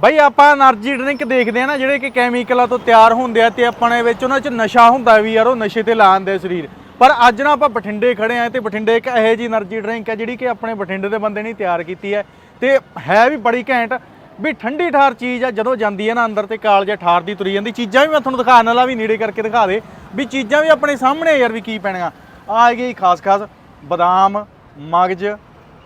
ਬਈ ਆਪਾਂ energy drink ਦੇਖਦੇ ਆ ਨਾ, ਜਿਹੜੇ ਕਿ ਕੈਮੀਕਲਾਂ ਤੋਂ ਤਿਆਰ ਹੁੰਦੇ ਆ ਤੇ ਆਪਣੇ ਵਿੱਚ ਉਹਨਾਂ 'ਚ ਨਸ਼ਾ ਹੁੰਦਾ ਵੀ ਯਾਰ, ਉਹ ਨਸ਼ੇ ਤੇ ਲਾ ਲਾਉਂਦੇ ਸਰੀਰ। ਪਰ ਅੱਜ ਨਾ ਆਪਾਂ ਬਠਿੰਡੇ ਖੜੇ ਆ ਤੇ ਬਠਿੰਡੇ ਇੱਕ ਇਹੋ ਜੀ એનર્ਜੀ ਡਰਿੰਕ ਹੈ ਜਿਹੜੀ ਕਿ ਆਪਣੇ ਬਠਿੰਡੇ ਦੇ ਬੰਦੇ ਨੇ ਤਿਆਰ ਕੀਤੀ ਹੈ ਤੇ ਹੈ ਵੀ ਬੜੀ ਘੈਂਟ। ਵੀ ਠੰਡੀ ਠਾਰ ਚੀਜ਼ ਆ, ਜਦੋਂ ਜਾਂਦੀ ਹੈ ਨਾ ਅੰਦਰ ਤੇ ਕਾਲ ਜਾਂ ਠਾਰ ਦੀ ਤੁਰੀ ਜਾਂਦੀ, ਚੀਜ਼ਾਂ ਵੀ ਮੈਂ ਤੁਹਾਨੂੰ ਦਿਖਾਉਣ ਵਾਲਾ, ਵੀ ਨੇੜੇ ਕਰਕੇ ਦਿਖਾ ਦੇ, ਵੀ ਚੀਜ਼ਾਂ ਵੀ ਆਪਣੇ ਸਾਹਮਣੇ ਯਾਰ, ਵੀ ਕੀ ਪੈਣੀਆਂ। ਆ ਗਈ ਖਾਸ ਖਾਸ ਬਦਾਮ, ਮਗਜ,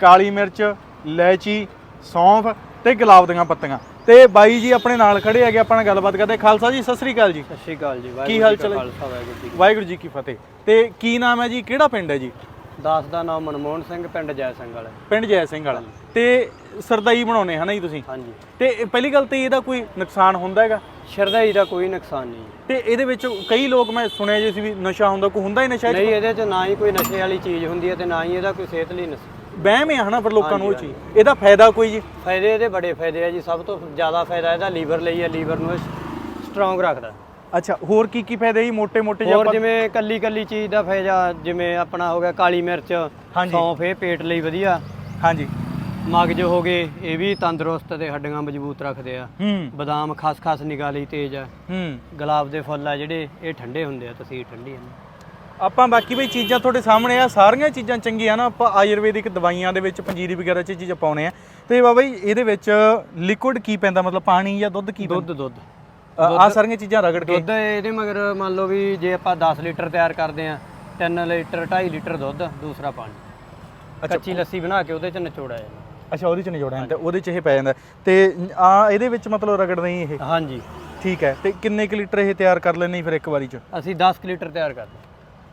ਕਾਲੀ ਮਿਰਚ, ਲੈਚੀ, ਸੌਂਫ ਤੇ ਗੁਲਾਬ ਦੀਆਂ ਪੱਤੀਆਂ। ਤੇ ਬਾਈ ਜੀ ਆਪਣੇ ਨਾਲ ਖੜੇ ਹੈਗੇ ਆਪਾਂ ਨਾਲ ਗੱਲਬਾਤ ਕਰਦੇ। ਖਾਲਸਾ ਜੀ ਸਤਿ ਸ੍ਰੀ ਅਕਾਲ ਜੀ। ਸਤਿ ਸ਼੍ਰੀ ਅਕਾਲ ਜੀ ਕੀ ਹਾਲ ਚਾਲ ਹੈ? ਖਾਲਸਾ ਵਾਹਿਗੁਰੂ ਜੀ ਵਾਹਿਗੁਰੂ ਜੀ ਕੀ ਫਤਿਹ। ਤੇ ਕੀ ਨਾਮ ਹੈ ਜੀ? ਕਿਹੜਾ ਪਿੰਡ ਹੈ ਜੀ? ਦਾਸ ਦਾ ਨਾਮ ਮਨਮੋਹਨ ਸਿੰਘ ਪਿੰਡ ਜੈ ਸਿੰਘ ਵਾਲਾ ਪਿੰਡ ਜੈ ਸਿੰਘ ਵਾਲਾ। ਤੇ ਸਰਦਾਈ ਬਣਾਉਣੇ ਹਨਾ ਜੀ ਤੁਸੀਂ? ਹਾਂਜੀ। ਤੇ ਇਹ ਪਹਿਲੀ ਗੱਲ ਤੇ ਇਹਦਾ ਕੋਈ ਨੁਕਸਾਨ ਹੁੰਦਾ ਹੈਗਾ? ਸ਼ਰਦਾਈ ਦਾ ਕੋਈ ਨੁਕਸਾਨ ਨਹੀਂ। ਤੇ ਇਹਦੇ ਵਿੱਚ ਕਈ ਲੋਕ ਮੈਂ ਸੁਣਿਆ ਜੀ ਸੀ ਵੀ ਨਸ਼ਾ ਹੁੰਦਾ ਕੋਈ ਹੁੰਦਾ ਹੀ ਨਸ਼ਾ ਨਹੀਂ ਇਹਦੇ 'ਚ ਨਾ ਹੀ ਕੋਈ ਨਸ਼ੇ ਵਾਲੀ ਚੀਜ਼ ਹੁੰਦੀ ਹੈ ਤੇ ਨਾ ਹੀ ਇਹਦਾ ਕੋਈ ਸਿਹਤ ਲਈ ਨੁਕਸ- ਵਹਿਮ ਆ ਹਨਾ ਫਿਰ ਲੋਕਾਂ ਨੂੰ ਉਹ ਚੀਜ਼। ਇਹਦਾ ਫਾਇਦਾ ਕੋਈ ਜੀ? ਫਾਇਦੇ ਇਹਦੇ ਬੜੇ ਫਾਇਦੇ ਆ ਜੀ ਸਭ ਤੋਂ ਜ਼ਿਆਦਾ ਫਾਇਦਾ ਇਹਦਾ ਲੀਵਰ ਲਈ ਆ ਲੀਵਰ ਨੂੰ ਸਟਰੋਂਗ ਰੱਖਦਾ। ਅੱਛਾ ਹੋਰ ਕੀ ਕੀ ਫਾਇਦੇ ਜੀ? ਮੋٹے ਮੋٹے ਹੋਰ ਜਿਵੇਂ ਕੱਲੀ ਕੱਲੀ ਚੀਜ਼ ਦਾ ਫਾਇਦਾ ਜਿਵੇਂ ਆਪਣਾ ਹੋ ਗਿਆ ਕਾਲੀ ਮਿਰਚ ਸੌਂਫ ਇਹ ਪੇਟ ਲਈ ਵਧੀਆ। ਹਾਂਜੀ। ਮਗਜ ਹੋ ਗਏ ਇਹ ਵੀ ਤੰਦਰੁਸਤ ਤੇ ਹੱਡੀਆਂ ਮਜ਼ਬੂਤ ਰੱਖਦੇ ਆ। ਬਦਾਮ ਖਸਖਸ ਨਿਗਾ ਲਈ ਤੇਜ਼ ਆ। ਹੂੰ। ਗੁਲਾਬ ਦੇ ਫੁੱਲ ਆ ਜਿਹੜੇ ਇਹ ਠੰਡੇ ਹੁੰਦੇ ਆ ਤਸੀਰ ਠੰਡੀ ਆ। ਆਪਾਂ ਬਾਕੀ ਵੀ ਚੀਜ਼ਾਂ ਤੁਹਾਡੇ ਸਾਹਮਣੇ ਆ ਸਾਰੀਆਂ ਚੀਜ਼ਾਂ ਚੰਗੀਆਂ ਨਾ ਆਪਾਂ ਆਯੁਰਵੈਦਿਕ ਦਵਾਈਆਂ ਦੇ ਵਿੱਚ ਪੰਜੀਰੀ ਵਗੈਰਾ ਚ ਚੀਜ਼ਾਂ ਪਾਉਣੇ ਆ। ਤੇ ਬਾਬਾ ਜੀ ਇਹਦੇ ਵਿੱਚ ਲਿਕੁਇਡ ਕੀ ਪੈਂਦਾ? ਮਤਲਬ ਪਾਣੀ ਜਾਂ ਦੁੱਧ ਕੀ ਦੁੱਧ ਦੁੱਧ। ਆ ਸਾਰੀਆਂ ਚੀਜ਼ਾਂ ਰਗੜ ਕੇ। ਦੁੱਧ ਇਹਦੇ ਮਗਰ ਮੰਨ ਲਓ ਵੀ ਜੇ ਆਪਾਂ 10 ਲੀਟਰ ਤਿਆਰ ਕਰਦੇ ਆ 3 ਲੀਟਰ 2.5 ਲੀਟਰ ਦੁੱਧ ਦੂਸਰਾ ਪਾਣੀ। ਕੱਚੀ ਲੱਸੀ ਬਣਾ ਕੇ ਉਹਦੇ ਚ ਨਿਚੋੜਿਆ ਜਾਂਦਾ। ਅੱਛਾ ਉਹਦੇ ਚ ਨਿਜੋੜਿਆ ਜਾਂਦਾ ਉਹਦੇ ਚ ਇਹ ਪੈ ਜਾਂਦਾ। ਤੇ ਆ ਇਹਦੇ ਵਿੱਚ ਮਤਲਬ ਰਗੜਦੇ ਹੀ ਇਹ? ਹਾਂਜੀ। ਠੀਕ ਹੈ ਤੇ ਕਿੰਨੇ ਕੁ ਲੀਟਰ ਇਹ ਤਿਆਰ ਕਰ ਲੈਣੇ ਫਿਰ ਇੱਕ ਵਾਰੀ ਚ? ਅਸੀਂ 10 ਕੁ ਲੀਟਰ ਤਿਆਰ ਕਰਦੇ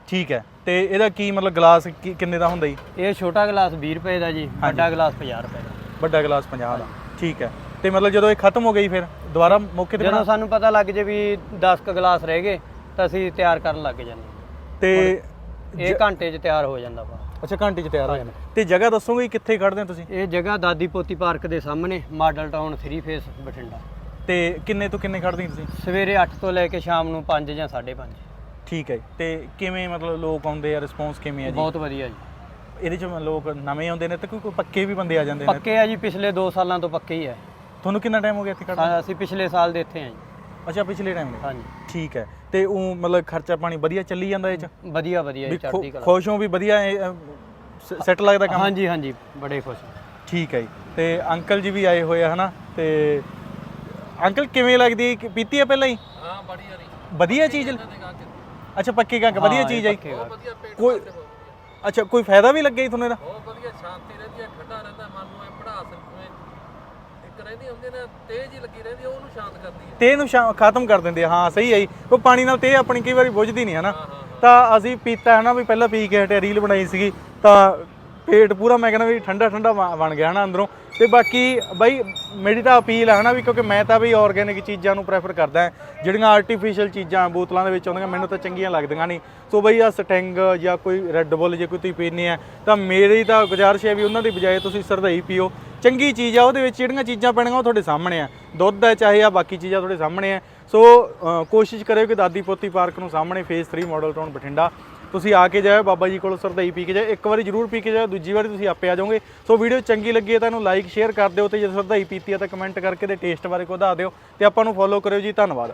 ਠੀਕ ਹੈ। ਤੇ ਇਹਦਾ ਕੀ ਮਤਲਬ ਗਲਾਸ ਕੀ- ਕਿੰਨੇ ਦਾ ਹੁੰਦਾ ਜੀ? ਇਹ ਛੋਟਾ ਗਲਾਸ 20 ਰੁਪਏ ਦਾ ਜੀ ਵੱਡਾ ਗਲਾਸ 50 ਰੁਪਏ ਦਾ। ਵੱਡਾ ਗਲਾਸ 50 ਦਾ। ਠੀਕ ਹੈ। ਤੇ ਮਤਲਬ ਜਦੋਂ ਇਹ ਖਤਮ ਹੋ ਗਈ ਫਿਰ ਦੁਬਾਰਾ ਮੌਕੇ ਤੇ ਜਦੋਂ ਸਾਨੂੰ ਪਤਾ ਲੱਗ ਜੇ ਵੀ 10 ਕੁ ਗਲਾਸ ਰਹਿ ਗਏ ਤਾਂ ਅਸੀਂ ਤਿਆਰ ਕਰਨ ਲੱਗ ਜਾਂਦੇ। ਤੇ ਇਹ ਘੰਟੇ 'ਚ ਤਿਆਰ ਹੋ ਜਾਂਦਾ ਵਾ ਅੱਛਾ ਘੰਟੇ ਚ ਤਿਆਰ ਹੋ ਜਾਂਦਾ। ਤੇ ਜਗ੍ਹਾ ਦੱਸੋਗੇ ਕਿੱਥੇ ਕੱਢਦੇ ਹੋ ਤੁਸੀਂ? ਇਹ ਜਗ੍ਹਾ ਦਾਦੀ ਪੋਤੀ ਪਾਰਕ ਦੇ ਸਾਹਮਣੇ ਮਾਡਲ ਟਾਊਨ 3 ਫੇਸ ਬਠਿੰਡਾ। ਤੇ ਕਿੰਨੇ ਤੋਂ ਕਿੰਨੇ ਹੋ ਤੁਸੀਂ? ਸਵੇਰੇ 8 ਤੋਂ ਲੈ ਕੇ ਸ਼ਾਮ ਨੂੰ 5 ਜਾਂ 5:30 ਠੀਕ ਹੈ ਜੀ। ਤੇ ਕਿਵੇਂ ਮਤਲਬ ਲੋਕ ਆਉਂਦੇ ਆ ਰਿਸਪੌਂਸ ਕਿਵੇਂ ਆ ਜੀ? ਬਹੁਤ ਵਧੀਆ ਜੀ। ਇਹਦੇ ਚ ਲੋਕ ਨਵੇਂ ਆਉਂਦੇ ਨੇ ਤੇ ਕੋਈ ਕੋਈ ਪੱਕੇ ਵੀ ਬੰਦੇ ਆ ਜਾਂਦੇ ਨੇ? ਪੱਕੇ ਆ ਜੀ ਪਿਛਲੇ 2 ਸਾਲਾਂ ਤੋਂ ਪੱਕੇ ਹੀ ਹੈ ਤੁਹਾਨੂੰ ਕਿੰਨਾ ਟਾਈਮ ਹੋ ਗਿਆ ਇੱਥੇ ਕੱਢ ਹਾਂ, ਅਸੀਂ ਪਿਛਲੇ ਸਾਲ ਦੇ ਇੱਥੇ ਆ ਜੀ। ਅੱਛਾ ਪਿਛਲੇ ਟਾਈਮ ਦੇ। ਹਾਂਜੀ। ਠੀਕ ਹੈ। ਤੇ ਉਹ ਮਤਲਬ ਖਰਚਾ ਪਾਣੀ ਵਧੀਆ ਚੱਲੀ ਜਾਂਦਾ ਇਹ ਚ? ਵਧੀਆ ਵਧੀਆ ਜੀ ਵੀ ਚੜ੍ਹਦੀ ਕਲਾ। ਖੁਸ਼ ਹੋ ਵੀ ਵਧੀਆ ਸੈੱਟ ਲੱਗਦਾ ਕੰਮ? ਹਾਂਜੀ ਹਾਂਜੀ ਬੜੇ ਖੁਸ਼। ਠੀਕ ਹੈ ਜੀ। ਤੇ ਅੰਕਲ ਜੀ ਵੀ ਆਏ ਹੋਏ ਆ ਹਨਾ? ਤੇ ਅੰਕਲ ਕਿਵੇਂ ਲੱਗਦੀ ਹੈ? ਕਿ ਪੀਤੀ ਹੈ ਪਹਿਲਾਂ ਹੀ? ਹਾਂ ਬੜੀ ਵਧੀਆ ਚੀਜ਼? ਅੱਛਾ ਪੱਕੀ ਗੰਗ ਵਧੀਆ ਹਾਂ, ਚੀਜ਼ ਹੈ। ਜੀ। ਕੋਈ ਅੱਛਾ ਕੋਈ ਫਾਇਦਾ ਵੀ ਲੱਗਿਆ ਜੀ ਤੁਹਾਨੂੰ ਇਹਦਾ? ਬਹੁਤ ਵਧੀਆ ਸ਼ਾਂਤੀ ਰਹਿੰਦੀ ਹੈ ਠੰਡਾ ਰਹਿੰਦਾ ਮਨ ਨੂੰ ਐ ਪੜਾਸ ਜਿਵੇਂ ਇੱਕ ਰਹਿੰਦੀ ਹੁੰਦੀ ਨਾ ਤੇਜ਼ ਹੀ ਲੱਗੀ ਰਹਿੰਦੀ ਆ, ਉਹਨੂੰ ਸ਼ਾਂਤ ਕਰਦੀ ਹੈ। ਤੇ ਇਹਨੂੰ ਸ਼ਾ- ਖਤਮ ਕਰ ਦਿੰਦੇ ਆ ਹਾਂ ਸਹੀ ਹੈ ਜੀ। ਉਹ ਪਾਣੀ ਨਾਲ ਤੇ ਆਪਣੀ ਕਈ ਵਾਰੀ ਬੁੱਝਦੀ ਨਹੀਂ ਹਨਾ ਤਾਂ ਅਸੀਂ ਪੀਤਾ ਹੈ ਨਾ ਵੀ ਪਹਿਲਾਂ ਪੀ ਕੇ ਹਟੇ ਰੀਲ ਬਣਾਈ ਸੀਗੀ ਤਾਂ ਪੇਟ ਪੂਰਾ, ਮੈਂ ਕਹਿੰਦਾ ਵੀ ਠੰਡਾ ਠੰਡਾ ਬਣ ਬਣ ਗਿਆ ਹਨਾ ਅੰਦਰੋਂ। ਤੇ ਬਾਕੀ ਬਾਈ, ਮੇਰੀ ਤਾਂ ਅਪੀਲ ਹੈ ਹਨਾ ਵੀ ਕਿਉਂਕਿ ਮੈਂ ਤਾਂ ਵੀ ਆਰਗੇਨਿਕ ਚੀਜ਼ਾਂ ਨੂੰ ਪ੍ਰੈਫਰ ਕਰਦਾ ਜਿਹੜੀਆਂ ਆਰਟੀਫੀਸ਼ੀਅਲ ਚੀਜ਼ਾਂ ਬੋਤਲਾਂ ਦੇ ਵਿੱਚ ਆਉਂਦੀਆਂ, ਮੈਨੂੰ ਤਾਂ ਚੰਗੀਆਂ ਲੱਗਦੀਆਂ ਨਹੀਂ। ਸੋ ਬਈ ਆ ਸਟਿੰਗ ਜਾਂ ਕੋਈ ਰੈੱਡ ਬੁੱਲ ਜੇ ਕੋਈ ਤੁਸੀਂ ਪੀਨੇ ਆ, ਤਾਂ ਮੇਰੀ ਤਾਂ ਗੁਜ਼ਾਰਿਸ਼ ਹੈ ਵੀ ਉਹਨਾਂ ਦੀ ਬਜਾਏ ਤੁਸੀਂ ਸਰਦਾਈ ਪੀਓ। ਚੰਗੀ ਚੀਜ਼ ਆ, ਉਹਦੇ ਵਿੱਚ ਜਿਹੜੀਆਂ ਚੀਜ਼ਾਂ ਪੈਣਗੀਆਂ, ਉਹ ਤੁਹਾਡੇ ਸਾਹਮਣੇ ਆ। ਦੁੱਧ ਹੈ, ਚਾਹੇ ਆ ਬਾਕੀ ਚੀਜ਼ਾਂ ਤੁਹਾਡੇ ਸਾਹਮਣੇ ਆ। ਸੋ ਕੋਸ਼ਿਸ਼ ਕਰਿਓ ਕਿ ਦਾਦੀ ਪੋਤੀ ਪਾਰਕ ਨੂੰ ਸਾਹਮਣੇ ਫੇਸ 3 ਮਾਡਲ ਟਾਊਨ ਬਠਿੰਡਾ। ਤੁਸੀਂ ਆ ਕੇ ਜਾਇਓ, ਬਾਬਾ ਜੀ ਕੋਲ ਸਰਦਈ ਪੀ ਕੇ ਜਾਇਓ, ਇੱਕ ਵਾਰੀ ਜ਼ਰੂਰ ਪੀ ਕੇ ਜਾਇਓ, ਦੂਜੀ ਵਾਰੀ ਤੁਸੀਂ ਆਪੇ ਆ ਜਾਓਗੇ। ਸੋ ਵੀਡੀਓ ਚੰਗੀ ਲੱਗੀ ਹੈ ਤਾਂ ਇਹਨੂੰ ਲਾਈਕ ਸ਼ੇਅਰ ਕਰ ਦਿਓ ਤੇ ਜੇ ਸਰਦਈ ਪੀਤੀ ਹੈ ਤਾਂ ਕਮੈਂਟ ਕਰਕੇ ਤੇ ਟੇਸਟ ਬਾਰੇ ਕੋ ਦੱਸ ਦਿਓ ਤੇ ਆਪਾਂ ਨੂੰ ਫੋਲੋ ਕਰਿਓ ਜੀ, ਧੰਨਵਾਦ।